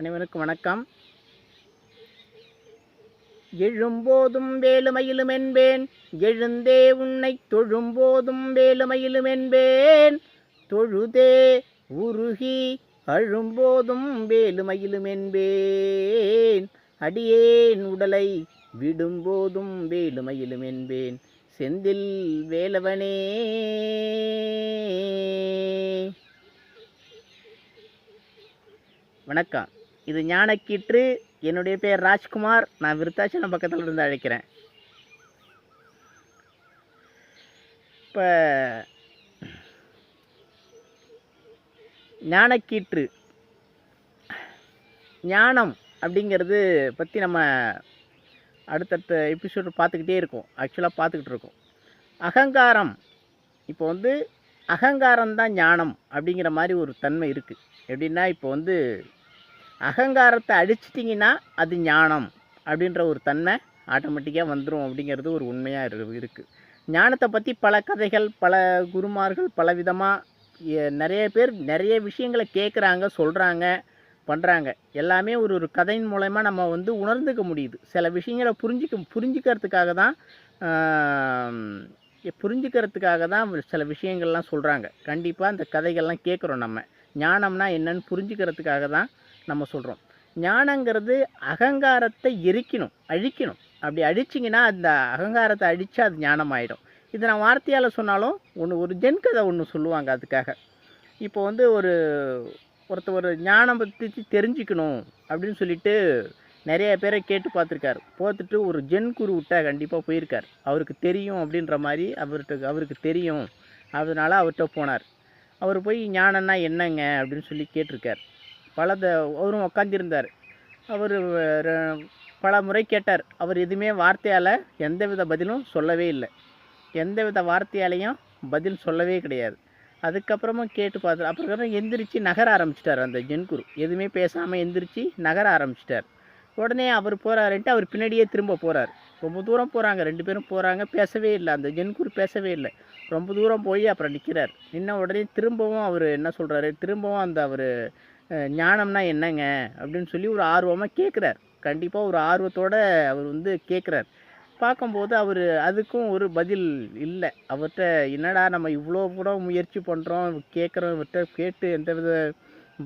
அனைவருக்கும் வணக்கம். எழும்போதும் வேலுமயிலும் என்பேன். எழுந்தே உன்னை தொழும்போதும் வேலுமயிலும் என்பேன். தொழுதே உருகி அழும்போதும் வேலுமயிலும் என்பேன். அடியேன் உடலை விடும்போதும் வேலுமயிலும் என்பேன். செந்தில் வேலவனே. வணக்கம். இது ஞானக்கீற்று. என்னுடைய பேர் ராஜ்குமார். நான் விருத்தாச்சலம் பக்கத்தில் இருந்து அழைக்கிறேன். இப்போ ஞானக்கீற்று. ஞானம் அப்படிங்கிறது பற்றி நம்ம அடுத்தடுத்த எபிசோடு பார்த்துக்கிட்டே இருக்கோம். ஆக்சுவலாக பார்த்துக்கிட்டு இருக்கோம். அகங்காரம். இப்போ வந்து அகங்காரம் தான் ஞானம் அப்படிங்கிற மாதிரி ஒரு தன்மை இருக்குது எப்படின்னா இப்போ வந்து அகங்காரத்தை அடிச்சிட்டிங்கன்னா அது ஞானம் அப்படின்ற ஒரு தன்மை ஆட்டோமேட்டிக்காக வந்துடும் அப்படிங்கிறது ஒரு உண்மையாக இரு இருக்குது ஞானத்தை பற்றி பல கதைகள் பல குருமார்கள் பல விதமாக நிறைய பேர் நிறைய விஷயங்களை கேட்குறாங்க சொல்கிறாங்க பண்ணுறாங்க எல்லாமே ஒரு ஒரு கதையின் மூலயமா நம்ம வந்து உணர்ந்துக்க முடியுது. சில விஷயங்களை புரிஞ்சிக்க புரிஞ்சுக்கிறதுக்காக தான் புரிஞ்சுக்கிறதுக்காக தான் சில விஷயங்கள்லாம் சொல்கிறாங்க கண்டிப்பாக அந்த கதைகள்லாம் கேட்குறோம் நம்ம. ஞானம்னா என்னன்னு புரிஞ்சுக்கிறதுக்காக தான் நம்ம சொல்கிறோம் ஞானங்கிறது அகங்காரத்தை எரிக்கணும் அழிக்கணும். அப்படி அழிச்சிங்கன்னா அந்த அகங்காரத்தை அழித்து அது ஞானம் ஆகிடும் இது நான் வார்த்தையால் சொன்னாலும் ஒன்று ஒரு ஜென் கதை ஒன்று சொல்லுவாங்க அதுக்காக. இப்போ வந்து ஒரு ஒருத்தர் ஒரு ஞானம் பற்றி தெரிஞ்சுக்கணும் அப்படின்னு சொல்லிட்டு நிறைய பேரை கேட்டு பார்த்துருக்காரு. பார்த்துட்டு ஒரு ஜென் குரு விட்டால் கண்டிப்பாக போயிருக்கார். அவருக்கு தெரியும் அப்படின்ற மாதிரி அவர்கிட்ட அவருக்கு தெரியும். அதனால் அவர்கிட்ட போனார். அவர் போய் ஞானம்னா என்னங்க அப்படின்னு சொல்லி கேட்டிருக்கார். பல த அவரும் உக்காந்திருந்தார். அவர் பல முறை கேட்டார் அவர் எதுவுமே வார்த்தையால் எந்தவித பதிலும் சொல்லவே இல்லை. எந்தவித வார்த்தையாலையும் பதில் சொல்லவே கிடையாது. அதுக்கப்புறமா கேட்டு பார்த்து அப்புறம் எந்திரிச்சு நகர ஆரம்பிச்சிட்டார் அந்த ஜென்குரு எதுவுமே பேசாமல் எந்திரிச்சு நகர ஆரம்பிச்சிட்டார். உடனே அவர் போகிறாருன்ட்டு அவர் பின்னாடியே திரும்ப போகிறார் ரொம்ப தூரம் போகிறாங்க ரெண்டு பேரும் போகிறாங்க பேசவே இல்லை. அந்த ஜென்குரு பேசவே இல்லை. ரொம்ப தூரம் போய் அப்புறம் நிற்கிறார் நின்ன உடனே திரும்பவும் அவர் என்ன சொல்கிறாரு திரும்பவும் அந்த அவர் ஞானம்னா என்னங்க? அப்படின்னு சொல்லி ஒரு ஆர்வமாக கேட்குறார் கண்டிப்பாக ஒரு ஆர்வத்தோட அவர் வந்து கேட்குறார் பார்க்கும்போது அவர் அதுக்கும் ஒரு பதில் இல்லை. அவர்கிட்ட என்னடா நம்ம இவ்வளோ கூட முயற்சி பண்ணுறோம் கேட்குறோம் இவர்கிட்ட கேட்டு எந்த வித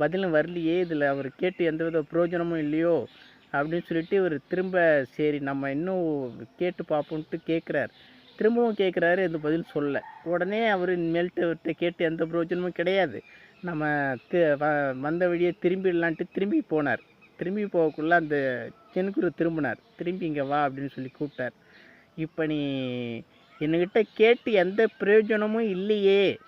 பதிலும் வரலையே இதில் அவர் கேட்டு எந்த வித பிரயோஜனமும் இல்லையோ அப்படின்னு சொல்லிட்டு இவர் திரும்ப சரி நம்ம இன்னும் கேட்டு பார்ப்போன்ட்டு கேட்குறார் திரும்பவும் கேட்குறாரு எந்த பதில் சொல்ல. உடனே அவர் இனிமேல்ட்டு அவர்கிட்ட கேட்டு எந்த பிரயோஜனமும் கிடையாது. நம்ம வ- வந்த வழியே திரும்பிடலான்ட்டு திரும்பி போனார். திரும்பி போகக்குள்ளே அந்த சென்குரு திரும்பினார். திரும்பி இங்கே வா அப்படின்னு சொல்லி கூப்பிட்டார். இப்போ நீ என்கிட்ட கேட்டு எந்த பிரயோஜனமும் இல்லையே.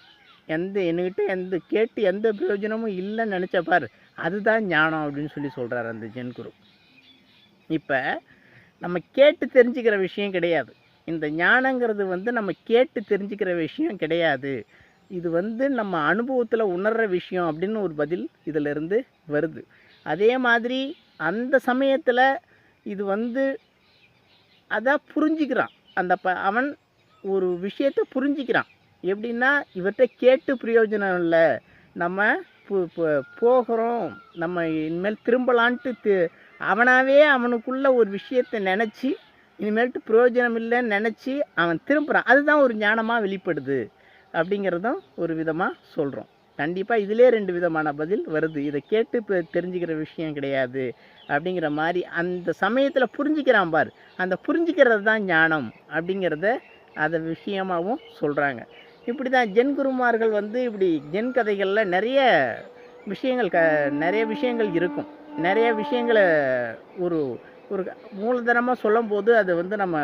எந்த என்கிட்ட எந்த கேட்டு எந்த பிரயோஜனமும் இல்லைன்னு நினச்ச பார் அதுதான் ஞானம் அப்படின்னு சொல்லி சொல்கிறார் அந்த ஜென்குரு இப்போ நம்ம கேட்டு தெரிஞ்சுக்கிற விஷயம் கிடையாது. இந்த ஞானங்கிறது வந்து நம்ம கேட்டு தெரிஞ்சுக்கிற விஷயம் கிடையாது. இது வந்து நம்ம அனுபவத்தில் உணர்கிற விஷயம் அப்படின்னு ஒரு பதில் இதிலிருந்து வருது. அதே மாதிரி அந்த சமயத்தில் இது வந்து அதான் புரிஞ்சுக்கிறான். அந்த ப அவன் ஒரு விஷயத்தை புரிஞ்சுக்கிறான். எப்படின்னா இவர்கிட்ட கேட்டு பிரயோஜனம் இல்லை. நம்ம பு- போகிறோம். நம்ம இனிமேல் திரும்பலான்ட்டு தி- அவனாவே அவனுக்குள்ள ஒரு விஷயத்தை நினச்சி இனிமேல்ட்டு பிரயோஜனம் இல்லைன்னு நினச்சி அவன் திரும்புகிறான் அதுதான் ஒரு ஞானமாக வெளிப்படுது. அப்படிங்கிறதும் ஒரு விதமாக சொல்கிறோம் கண்டிப்பாக இதிலே ரெண்டு விதமான பதில் வருது. இதை கேட்டு இப்போ தெரிஞ்சுக்கிற விஷயம் கிடையாது அப்படிங்கிற மாதிரி அந்த சமயத்தில் புரிஞ்சுக்கிறான் பார். அந்த புரிஞ்சுக்கிறது தான் ஞானம் அப்படிங்கிறத அதை விஷயமாகவும் சொல்கிறாங்க இப்படி தான் ஜென் குருமார்கள் வந்து இப்படி ஜென் கதைகளில் நிறைய விஷயங்கள் க நிறைய விஷயங்கள் இருக்கும். நிறைய விஷயங்களை ஒரு ஒரு மூலதனமாக சொல்லும்போது அது வந்து நம்ம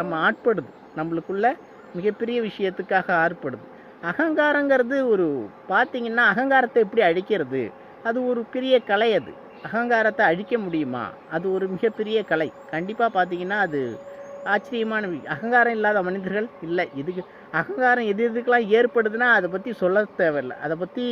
நம்ம ஆட்படுது. நம்மளுக்குள்ளே மிகப்பெரிய விஷயத்துக்காக ஆர்ப்படுது. அகங்காரங்கிறது ஒரு பார்த்தீங்கன்னா அகங்காரத்தை எப்படி அழிக்கிறது? அது ஒரு பெரிய கலை அது. அகங்காரத்தை அழிக்க முடியுமா? அது ஒரு மிகப்பெரிய கலை. கண்டிப்பாக பார்த்தீங்கன்னா அது ஆச்சரியமான அகங்காரம் இல்லாத மனிதர்கள் இல்லை. இதுக்கு அகங்காரம் எது எதுக்கெல்லாம் ஏற்படுதுன்னா அதை பற்றி சொல்ல தேவையில்லை. அதை பற்றி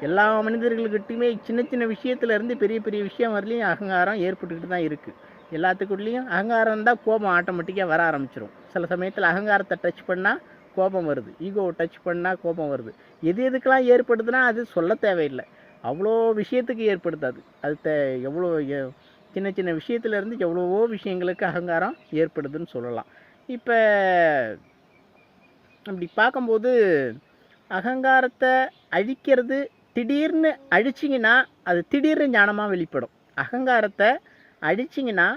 எல்லா மனிதர்கள்கிட்டையுமே சின்ன சின்ன விஷயத்துலேருந்து பெரிய பெரிய விஷயம் வரலையும் அகங்காரம் ஏற்பட்டுக்கிட்டு தான் இருக்குது எல்லாத்துக்குள்ளேயும் அகங்காரம் இருந்தால் கோபம் ஆட்டோமேட்டிக்காக வர ஆரம்பிச்சிடும் சில சமயத்தில் அகங்காரத்தை டச் பண்ணால் கோபம் வருது. ஈகோவை டச் பண்ணால் கோபம் வருது. எது எதுக்கெல்லாம் ஏற்படுதுன்னா அது சொல்ல தேவையில்லை. அவ்வளோ விஷயத்துக்கு ஏற்படுத்தாது. அது த எவ்வளோ சின்ன சின்ன விஷயத்துலேருந்து எவ்வளவோ விஷயங்களுக்கு அகங்காரம் ஏற்படுதுன்னு சொல்லலாம். இப்போ அப்படி பார்க்கும்போது அகங்காரத்தை அழிக்கிறது திடீர்னு அழிச்சிங்கன்னா அது திடீர்னு ஞானமாக வெளிப்படும். அகங்காரத்தை அழிச்சிங்கன்னா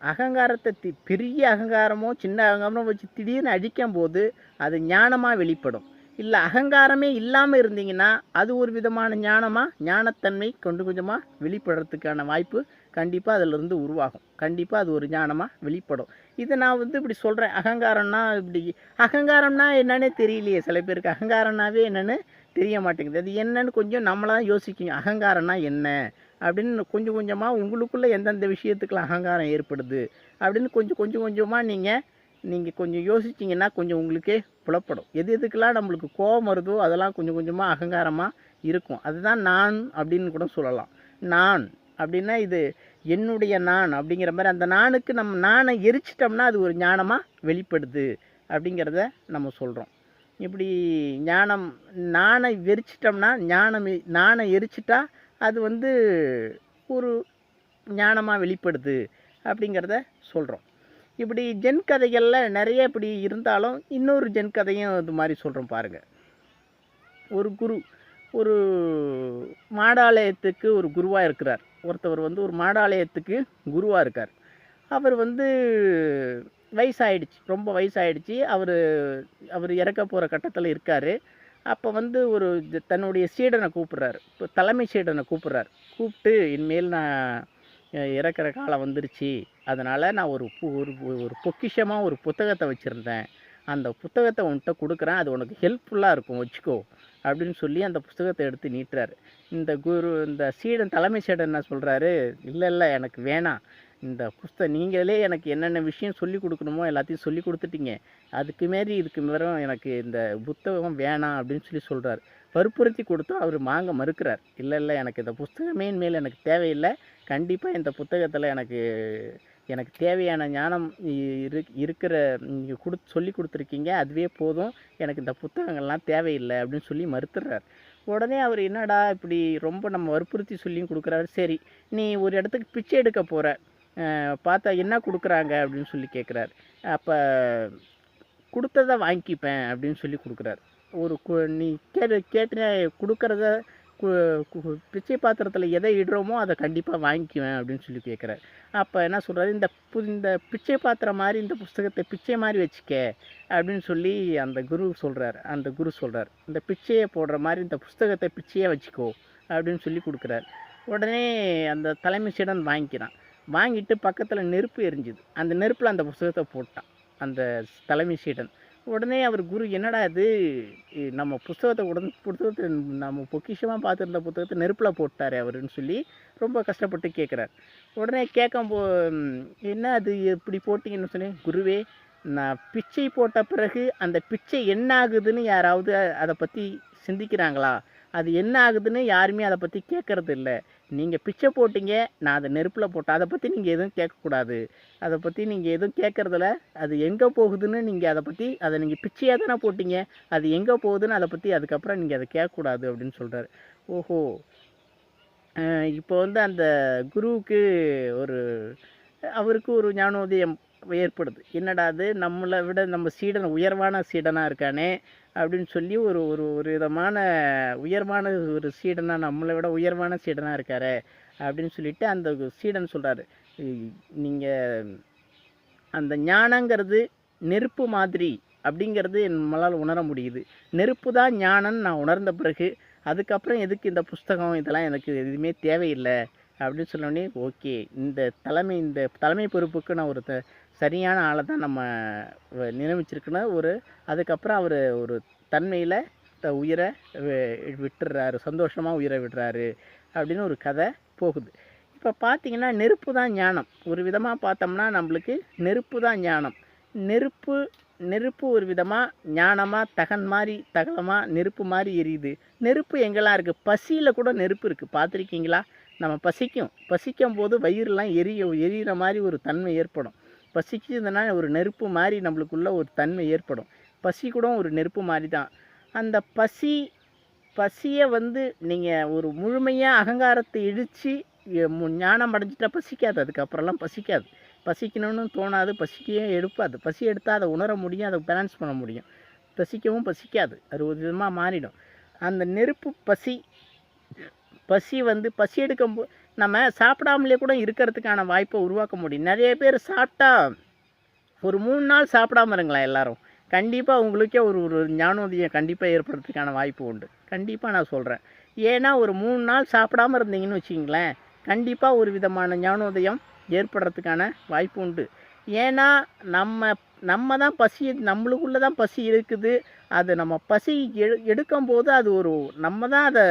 அகங்காரத்தை தி பெரிய அகங்காரமோ சின்ன அகங்காரமோ வச்சு திடீர்னு அழிக்கும் போது அது ஞானமாக வெளிப்படும். இல்லை அகங்காரமே இல்லாமல் இருந்தீங்கன்னா அது ஒரு விதமான ஞானமாக ஞானத்தன்மை கொஞ்சம் கொஞ்சமாக வெளிப்படுறதுக்கான வாய்ப்பு கண்டிப்பாக அதிலிருந்து உருவாகும். கண்டிப்பாக அது ஒரு ஞானமாக வெளிப்படும். இதை நான் வந்து இப்படி சொல்கிறேன் அகங்காரம்னா இப்படி அகங்காரம்னா என்னன்னே தெரியலையே. சில பேருக்கு அகங்காரம்னாவே என்னென்னு தெரிய மாட்டேங்குது. அது என்னன்னு கொஞ்சம் நம்மளாம் யோசிக்கணும். அகங்காரம்னா என்ன? அப்படின்னு கொஞ்சம் கொஞ்சமாக உங்களுக்குள்ளே எந்தெந்த விஷயத்துக்குலாம் அகங்காரம் ஏற்படுது அப்படின்னு கொஞ்சம் கொஞ்சம் கொஞ்சமாக நீங்கள் நீங்கள் கொஞ்சம் யோசிச்சிங்கன்னா கொஞ்சம் உங்களுக்கே புலப்படும். எது எதுக்கெல்லாம் நம்மளுக்கு கோபம் வருதோ அதெல்லாம் கொஞ்சம் கொஞ்சமாக அகங்காரமாக இருக்கும். அதுதான் நான் அப்படின்னு கூட சொல்லலாம். நான் அப்படின்னா இது என்னுடைய நான் அப்படிங்கிற மாதிரி அந்த நானுக்கு நம்ம நானை எரிச்சிட்டோம்னா அது ஒரு ஞானமாக வெளிப்படுது அப்படிங்கிறத நம்ம சொல்கிறோம் இப்படி ஞானம் நானை வெறிச்சிட்டோம்னா ஞானம் நானை எரிச்சிட்டா அது வந்து ஒரு ஞானமாக வெளிப்படுது அப்படிங்கிறத சொல்கிறோம் இப்படி ஜென் கதைகளில் நிறைய இப்படி இருந்தாலும் இன்னொரு ஜென் கதையும் இது மாதிரி சொல்கிறோம் பாருங்கள் ஒரு குரு ஒரு மாடாலயத்துக்கு ஒரு குருவாக இருக்கிறார். ஒருத்தவர் வந்து ஒரு மாடாலயத்துக்கு குருவாக இருக்கார். அவர் வந்து வயசாயிடுச்சு ரொம்ப வயசாகிடுச்சு அவர் அவர் இறக்க போகிற கட்டத்தில் இருக்கார். அப்போ வந்து ஒரு தன்னுடைய சீடனை கூப்பிட்றாரு. இப்போ தலைமை சீடனை கூப்பிட்றாரு. கூப்பிட்டு இனிமேல் நான் இறக்குற காலம் வந்துருச்சு. அதனால் நான் ஒரு ஒரு ஒரு பொக்கிஷமாக ஒரு புத்தகத்தை வச்சுருந்தேன். அந்த புத்தகத்தை உன்கிட்ட கொடுக்குறேன். அது உனக்கு ஹெல்ப்ஃபுல்லாக இருக்கும் வச்சுக்கோ. அப்படின்னு சொல்லி அந்த புத்தகத்தை எடுத்து நீட்டுறாரு. இந்த குரு இந்த சீடன் தலைமை சீடன் என்ன சொல்கிறாரு இல்லை இல்லை எனக்கு வேணாம். இந்த புஸ்தகம் நீங்களே எனக்கு என்னென்ன விஷயம் சொல்லி கொடுக்கணுமோ எல்லாத்தையும் சொல்லி கொடுத்துட்டீங்க. அதுக்கு மாரி இதுக்கு மேலும் எனக்கு இந்த புத்தகம் வேணாம் அப்படின்னு சொல்லி சொல்கிறார் வற்புறுத்தி கொடுத்தும் அவர் வாங்க மறுக்கிறார். இல்லை இல்லை எனக்கு இந்த புஸ்தகமே இனிமேல் எனக்கு தேவையில்லை. கண்டிப்பாக இந்த புத்தகத்தில் எனக்கு எனக்கு தேவையான ஞானம் இ- இரு இருக்கிற நீங்கள் கொடு சொல்லி கொடுத்துருக்கீங்க. அதுவே போதும். எனக்கு இந்த புத்தகங்கள்லாம் தேவையில்லை. அப்படின்னு சொல்லி மறுத்துடுறார் உடனே அவர் என்னடா இப்படி ரொம்ப நம்ம வற்புறுத்தி சொல்லியும் கொடுக்குறாரு. சரி நீ ஒரு இடத்துக்கு பிச்சை எடுக்க போகிற பார்த்தா என்ன கொடுக்குறாங்க அப்படின்னு சொல்லி கேட்குறாரு அப்போ கொடுத்ததை வாங்கிப்பேன் அப்படின்னு சொல்லி கொடுக்குறாரு. ஒரு கு- நீ கேட்டு கேட்டு கொடுக்குறத கு- கு- பிச்சை பாத்திரத்தில் எதை இடுறோமோ அதை கண்டிப்பாக வாங்கிக்குவேன் அப்படின்னு சொல்லி கேட்குறாரு அப்போ என்ன சொல்கிறாரு இந்த பு இந்த பிச்சை பாத்திரம் மாதிரி இந்த புஸ்தகத்தை பிச்சை மாதிரி வச்சுக்க அப்படின்னு சொல்லி அந்த குரு சொல்கிறார் அந்த குரு சொல்கிறார் இந்த பிச்சையை போடுற மாதிரி இந்த புஸ்தகத்தை பிச்சையே வச்சுக்கோ அப்படின்னு சொல்லி கொடுக்குறாரு. உடனே அந்த தலைமை சீடன் வாங்கிக்கிறான். வாங்கிட்டு பக்கத்தில் நெருப்பு எரிஞ்சுது. அந்த நெருப்பில் அந்த புஸ்தகத்தை போட்டான். அந்த தலைமை சீடன். உடனே அவர் குரு என்னடா இது? நம்ம புஸ்தகத்தை உடனே புத்தகத்தை நம்ம பொக்கிஷமாக பார்த்துருந்த புத்தகத்தை நெருப்பில் போட்டார் அவருன்னு சொல்லி ரொம்ப கஷ்டப்பட்டு கேட்குறாரு உடனே கேட்கும் போ என்ன அது? எப்படி போட்டிங்கன்னு சொல்லி குருவே நான் பிச்சை போட்ட பிறகு அந்த பிச்சை என்ன ஆகுதுன்னு யாராவது அதை பற்றி சிந்திக்கிறாங்களா? அது என்ன ஆகுதுன்னு யாருமே அதை பற்றி கேட்கறது இல்லை நீங்கள் பிச்சை போட்டீங்க நான் அதை நெருப்பில் போட்டேன். அதை பற்றி நீங்கள் எதுவும் கேட்கக்கூடாது அதை பற்றி நீங்கள் எதுவும் கேட்குறதில்ல அது எங்கே போகுதுன்னு நீங்கள் அதை பற்றி அதை நீங்கள் பிச்சையாக தானே போட்டீங்க. அது எங்கே போகுதுன்னு அதை பற்றி அதுக்கப்புறம் நீங்கள் அதை கேட்கக்கூடாது அப்படின்னு சொல்கிறாரு ஓஹோ. இப்போ வந்து அந்த குருவுக்கு ஒரு அவருக்கு ஒரு ஞானோதயம் ஏற்படுது. என்னடா அது? நம்மளை விட நம்ம சீடன் உயர்வான சீடனாக இருக்கானே. அப்படின்னு சொல்லி ஒரு ஒரு ஒரு விதமான உயர்வான ஒரு சீடனாக நம்மளை விட உயர்வான சீடனாக இருக்கார் அப்படின்னு சொல்லிட்டு அந்த சீடன் சொல்கிறாரு நீங்கள் அந்த ஞானங்கிறது நெருப்பு மாதிரி அப்படிங்கிறது நம்மளால் உணர முடியுது. நெருப்பு தான் ஞானம்னு நான் உணர்ந்த பிறகு அதுக்கப்புறம் எதுக்கு இந்த புஸ்தகம் இதெல்லாம் எனக்கு எதுவுமே தேவையில்லை அப்படின்னு சொன்னோடனே ஓகே இந்த தலைமை இந்த தலைமை பொறுப்புக்கு நான் ஒரு த சரியான ஆளை தான் நம்ம வ- ஒரு அதுக்கப்புறம் அவர் ஒரு தன்மையில் த உயிரை விட்டுறாரு சந்தோஷமாக உயிரை விடுறாரு அப்படின்னு ஒரு கதை போகுது. இப்போ பார்த்தீங்கன்னா நெருப்பு தான் ஞானம். ஒரு விதமாக பார்த்தோம்னா நம்மளுக்கு நெருப்பு தான் ஞானம். நெருப்பு நெருப்பு ஒரு விதமாக ஞானமாக தகன் மாதிரி தகலமாக நெருப்பு மாதிரி எரியுது. நெருப்பு எங்கெல்லாம் இருக்குது பசியில் கூட நெருப்பு இருக்குது பார்த்துருக்கீங்களா நம்ம பசிக்கும். பசிக்கும் போது வயிறுலாம் எரிய எரியிற மாதிரி ஒரு தன்மை ஏற்படும். பசிக்குதுன்னா ஒரு நெருப்பு மாதிரி நம்மளுக்குள்ள ஒரு தன்மை ஏற்படும். பசி கூட ஒரு நெருப்பு மாதிரி தான் அந்த பசி பசியை வந்து நீங்கள் ஒரு முழுமையாக அகங்காரத்தை இடித்து ஞானம் அடைஞ்சிட்டா பசிக்காது. அதுக்கப்புறம்லாம் பசிக்காது. பசிக்கணும்னு தோணாது பசிக்கவே எடுப்பாது. பசி எடுத்தால் அதை உணர முடியும் அதை பேலன்ஸ் பண்ண முடியும். பசிக்கவும் பசிக்காது. அது ஒரு விதமாக மாறிடும். அந்த நெருப்பு பசி பசி வந்து பசி எடுக்கும் நம்ம சாப்பிடாமலே கூட இருக்கிறதுக்கான வாய்ப்பை உருவாக்க முடியும். நிறைய பேர் சாப்பிட்டா ஒரு மூணு நாள் சாப்பிடாம இருங்களேன் எல்லாரும். கண்டிப்பாக உங்களுக்கே ஒரு ஒரு ஞானோதயம் கண்டிப்பாக ஏற்படுறதுக்கான வாய்ப்பு உண்டு. கண்டிப்பாக நான் சொல்கிறேன் ஏன்னா ஒரு மூணு நாள் சாப்பிடாம இருந்தீங்கன்னு வச்சிங்களேன் கண்டிப்பாக ஒரு விதமான ஞானோதயம் ஏற்படுறதுக்கான வாய்ப்பு உண்டு. ஏன்னா நம்ம நம்ம தான் பசி நம்மளுக்குள்ளே தான் பசி இருக்குது. அது நம்ம பசி எடு எடுக்கும்போது அது ஒரு நம்ம தான் அதை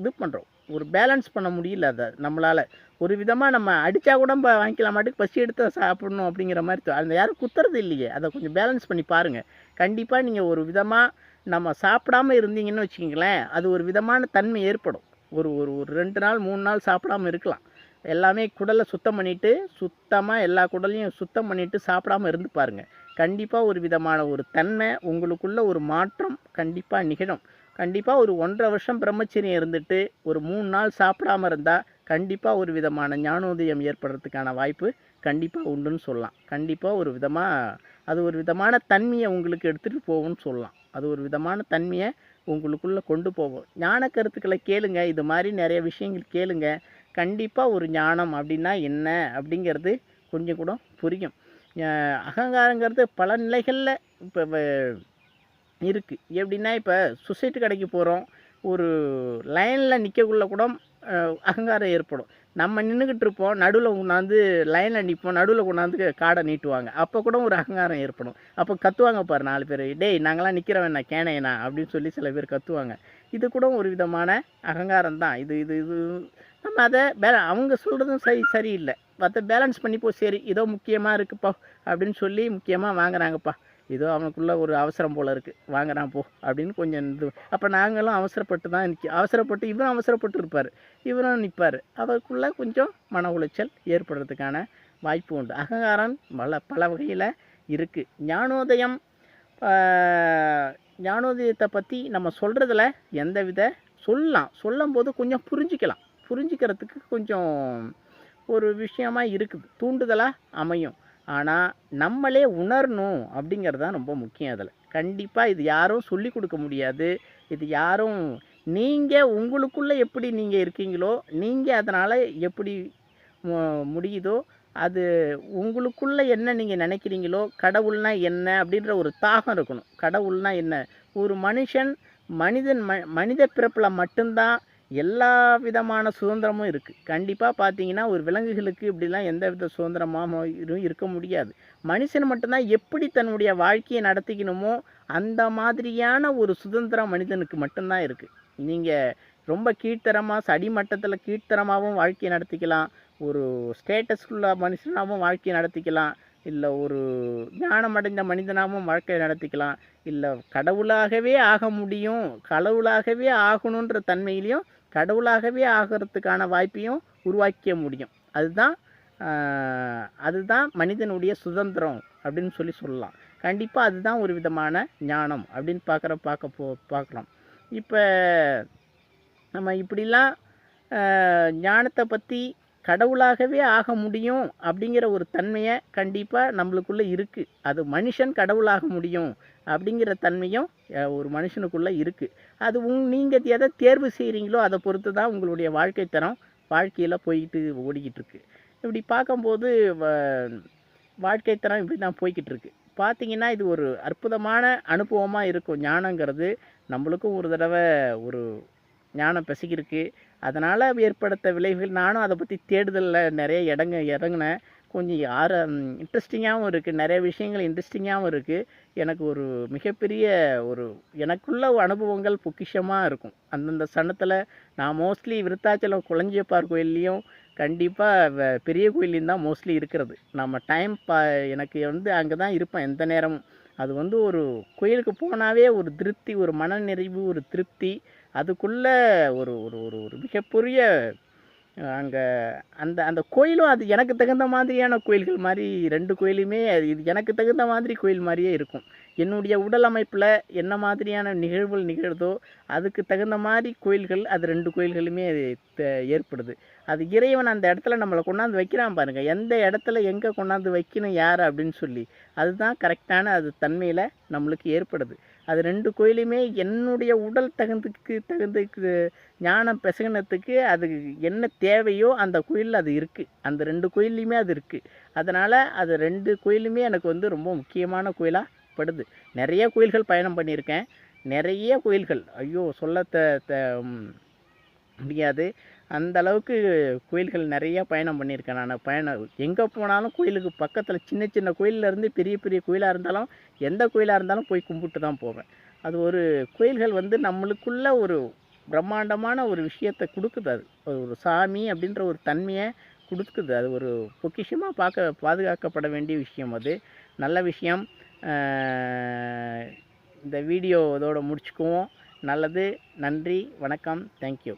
இது பண்ணுறோம் ஒரு பேலன்ஸ் பண்ண முடியல அதை நம்மளால். ஒரு விதமாக நம்ம அடித்தா கூட நம்ம வாங்கிக்கலாம் மாட்டுக்கு பசி எடுத்து சாப்பிடணும் அப்படிங்கிற மாதிரி அந்த யாரும் குத்துறது இல்லையே. அதை கொஞ்சம் பேலன்ஸ் பண்ணி பாருங்கள் கண்டிப்பாக நீங்கள் ஒரு விதமாக நம்ம சாப்பிடாம இருந்தீங்கன்னு வச்சுக்கிங்களேன் அது ஒரு விதமான தன்மை ஏற்படும். ஒரு ஒரு ஒரு ரெண்டு நாள் மூணு நாள் சாப்பிடாம இருக்கலாம். எல்லாமே குடலை சுத்தம் பண்ணிவிட்டு சுத்தமாக எல்லா குடலையும் சுத்தம் பண்ணிவிட்டு சாப்பிடாம இருந்து பாருங்கள் கண்டிப்பாக ஒரு விதமான ஒரு தன்மை உங்களுக்குள்ள ஒரு மாற்றம் கண்டிப்பாக நிகழும். கண்டிப்பாக ஒரு ஒன்றரை வருஷம் பிரம்மச்சரியம் இருந்துட்டு ஒரு மூணு நாள் சாப்பிடாம இருந்தால் கண்டிப்பாக ஒரு விதமான ஞானோதயம் ஏற்படுறதுக்கான வாய்ப்பு கண்டிப்பாக உண்டுன்னு சொல்லலாம். கண்டிப்பாக ஒரு விதமாக அது ஒரு விதமான தன்மையை உங்களுக்கு எடுத்துகிட்டு போகும்னு சொல்லலாம். அது ஒரு விதமான தன்மையை உங்களுக்குள்ளே கொண்டு போகும். ஞான கருத்துக்களை கேளுங்க. இது மாதிரி நிறைய விஷயங்கள் கேளுங்க. கண்டிப்பாக ஒரு ஞானம் அப்படின்னா என்ன அப்படிங்கிறது கொஞ்சம் கூட புரியும். அகங்காரங்கிறது பல நிலைகளில் இப்போ இருக்குது எப்படின்னா இப்போ சொசைட்டி கடைக்கு போகிறோம் ஒரு லைனில் நிற்கக்குள்ள கூட அகங்காரம் ஏற்படும். நம்ம நின்றுக்கிட்டு இருப்போம். நடுவில் கொண்டாந்து லைனில் நிற்போம் நடுவில் கொண்டாந்து காடை நீட்டுவாங்க. அப்போ கூட ஒரு அகங்காரம் ஏற்படும். அப்போ கத்துவாங்க பாரு நாலு பேர். டேய் நாங்களாம் நிற்கிறவண்ணா கேனையண்ணா அப்படின்னு சொல்லி சில பேர் கத்துவாங்க. இது கூட ஒரு விதமான அகங்காரம் தான். இது இது இது நம்ம அதை பே அவங்க சொல்கிறதும் சரி சரியில்லை. மற்ற பேலன்ஸ் பண்ணிப்போ சரி இதோ முக்கியமாக இருக்குப்பா அப்படின்னு சொல்லி முக்கியமாக வாங்குறாங்கப்பா. ஏதோ அவனுக்குள்ள ஒரு அவசரம் போல் இருக்குது வாங்குறான் போ அப்படின்னு கொஞ்சம் இது அப்போ நாங்களும் அவசரப்பட்டு தான் நிற்க அவசரப்பட்டு இவரும் அவசரப்பட்டு இருப்பார். இவரும் நிற்பார் அவருக்குள்ளே கொஞ்சம் மன உளைச்சல் ஏற்படுறதுக்கான வாய்ப்பு உண்டு. அகங்காரம் பல பல வகையில் இருக்குது ஞானோதயம் ஞானோதயத்தை பற்றி நம்ம சொல்கிறதுல எந்தவித சொல்லலாம். சொல்லும்போது கொஞ்சம் புரிஞ்சிக்கலாம். புரிஞ்சிக்கிறதுக்கு கொஞ்சம் ஒரு விஷயமாக இருக்குது. தூண்டுதலாக அமையும். ஆனால் நம்மளே உணரணும் அப்படிங்கிறது தான் ரொம்ப முக்கியம் அதில். கண்டிப்பாக இது யாரும் சொல்லி கொடுக்க முடியாது. இது யாரும் நீங்கள் உங்களுக்குள்ளே எப்படி நீங்கள் இருக்கீங்களோ நீங்கள் அதனால் எப்படி முடியுதோ அது உங்களுக்குள்ளே என்ன நீங்கள் நினைக்கிறீங்களோ கடவுள்னா என்ன அப்படின்ற ஒரு தாகம் இருக்கணும். கடவுள்னா என்ன? ஒரு மனுஷன் மனிதன் ம மனித பிறப்பில் மட்டும்தான் எல்லா விதமான சுதந்திரமும் இருக்குது கண்டிப்பாக பார்த்தீங்கன்னா ஒரு விலங்குகளுக்கு இப்படிலாம் எந்த வித சுதந்திரமாகவும் இருக்க முடியாது. மனுஷன் மட்டும்தான் எப்படி தன்னுடைய வாழ்க்கையை நடத்திக்கணுமோ அந்த மாதிரியான ஒரு சுதந்திரம் மனிதனுக்கு மட்டும்தான் இருக்குது நீங்கள் ரொம்ப கீழ்த்தரமாக சடிமட்டத்தில் கீழ்த்தரமாகவும் வாழ்க்கையை நடத்திக்கலாம். ஒரு ஸ்டேட்டஸ்குள்ள மனுஷனாகவும் வாழ்க்கையை நடத்திக்கலாம். இல்லை ஒரு ஞானம் அடைந்த மனிதனாகவும் வாழ்க்கையை நடத்திக்கலாம். இல்லை கடவுளாகவே ஆக முடியும் கடவுளாகவே ஆகணுன்ற தன்மையிலையும் கடவுளாகவே ஆகிறதுக்கான வாய்ப்பையும் உருவாக்க முடியும். அதுதான் அதுதான் மனிதனுடைய சுதந்திரம் அப்படின்னு சொல்லி சொல்லலாம். கண்டிப்பாக அதுதான் ஒரு விதமான ஞானம் அப்படின்னு பார்க்குற பார்க்க போ பார்க்கலாம். இப்போ நம்ம இப்படிலாம் ஞானத்தை பற்றி கடவுளாகவே ஆக முடியும் அப்படிங்கிற ஒரு தன்மையை கண்டிப்பாக நம்மளுக்குள்ளே இருக்குது அது மனுஷன் கடவுளாக முடியும். அப்படிங்கிற தன்மையும் ஒரு மனுஷனுக்குள்ளே இருக்குது அது உங் நீங்கள் எதை தேர்வு செய்கிறீங்களோ அதை பொறுத்து தான் உங்களுடைய வாழ்க்கை தரம் வாழ்க்கையில் போய்கிட்டு ஓடிக்கிட்டு இருக்கு இப்படி பார்க்கும்போது வ- வாழ்க்கை தரம் இப்படி தான் போய்கிட்டு இருக்கு பார்த்தீங்கன்னா இது ஒரு அற்புதமான அனுபவமாக இருக்கும். ஞானங்கிறது நம்மளுக்கும் ஒரு தடவை ஒரு ஞானம் பிசகிருக்கு அதனால் ஏற்படுத்த விளைவுகள் நானும் அதை பற்றி தேடுதலில் நிறைய இடங்க இறங்கினேன். கொஞ்சம் யார இன்ட்ரெஸ்டிங்காகவும் இருக்குது நிறைய விஷயங்கள் இன்ட்ரெஸ்டிங்காகவும் இருக்குது எனக்கு ஒரு மிகப்பெரிய ஒரு எனக்குள்ள அனுபவங்கள் பொக்கிஷமாக இருக்கும். அந்தந்த சனத்தில் நான் மோஸ்ட்லி விருத்தாச்சலம் குழஞ்சியப்பார் கோயில்லையும் கண்டிப்பாக பெரிய கோயிலையும் தான் மோஸ்ட்லி இருக்கிறது. நம்ம டைம் பா எனக்கு வந்து அங்கே தான் இருப்பேன் எந்த நேரமும். அது வந்து ஒரு கோயிலுக்கு போனாவே ஒரு திருப்தி ஒரு மனநிறைவு ஒரு திருப்தி. அதுக்குள்ளே ஒரு ஒரு ஒரு ஒரு மிகப்பெரிய அங்கே அந்த அந்த கோயிலும் அது எனக்கு தகுந்த மாதிரியான கோயில்கள் மாதிரி ரெண்டு கோயிலுமே அது இது எனக்கு தகுந்த மாதிரி கோயில் மாதிரியே இருக்கும். என்னுடைய உடல் அமைப்பில் என்ன மாதிரியான நிகழ்வுகள் நிகழ்தோ அதுக்கு தகுந்த மாதிரி கோயில்கள் அது ரெண்டு கோயில்களுமே அது ஏற்படுது. அது இறைவன் அந்த இடத்துல நம்மளை கொண்டாந்து வைக்கிறான் பாருங்கள் எந்த இடத்துல எங்கே கொண்டாந்து வைக்கணும் யார் அப்படின்னு சொல்லி. அதுதான் கரெக்டான அது தன்மையில் நம்மளுக்கு ஏற்படுது. அது ரெண்டு கோயிலுமே என்னுடைய உடல் தகுந்துக்கு தகுந்துக்கு ஞானம் பிசகினத்துக்கு அது என்ன தேவையோ அந்த கோயிலில் அது இருக்குது அந்த ரெண்டு கோயில்லையுமே அது இருக்குது அதனால் அது ரெண்டு கோயிலுமே எனக்கு வந்து ரொம்ப முக்கியமான கோயிலாக படுது. நிறைய கோயில்கள் பயணம் பண்ணியிருக்கேன். நிறைய கோயில்கள் ஐயோ சொல்ல த முடியாது. அந்த அளவுக்கு கோயில்கள் நிறையா பயணம் பண்ணியிருக்கேன் நான். பயணம் எங்கே போனாலும் கோயிலுக்கு பக்கத்தில் சின்ன சின்ன கோயிலேருந்து பெரிய பெரிய கோயிலாக இருந்தாலும் எந்த கோயிலாக இருந்தாலும் போய் கும்பிட்டு தான் போவேன். அது ஒரு கோயில்கள் வந்து நம்மளுக்குள்ள ஒரு பிரம்மாண்டமான ஒரு விஷயத்தை கொடுக்குது அது. ஒரு சாமி அப்படின்ற ஒரு தன்மையை கொடுக்குது. அது ஒரு பொக்கிஷமாக பார்க்க பாதுகாக்கப்பட வேண்டிய விஷயம் அது. நல்ல விஷயம். இந்த வீடியோ இதோடு முடிச்சுக்குவோம். நல்லது. நன்றி. வணக்கம். தேங்க்யூ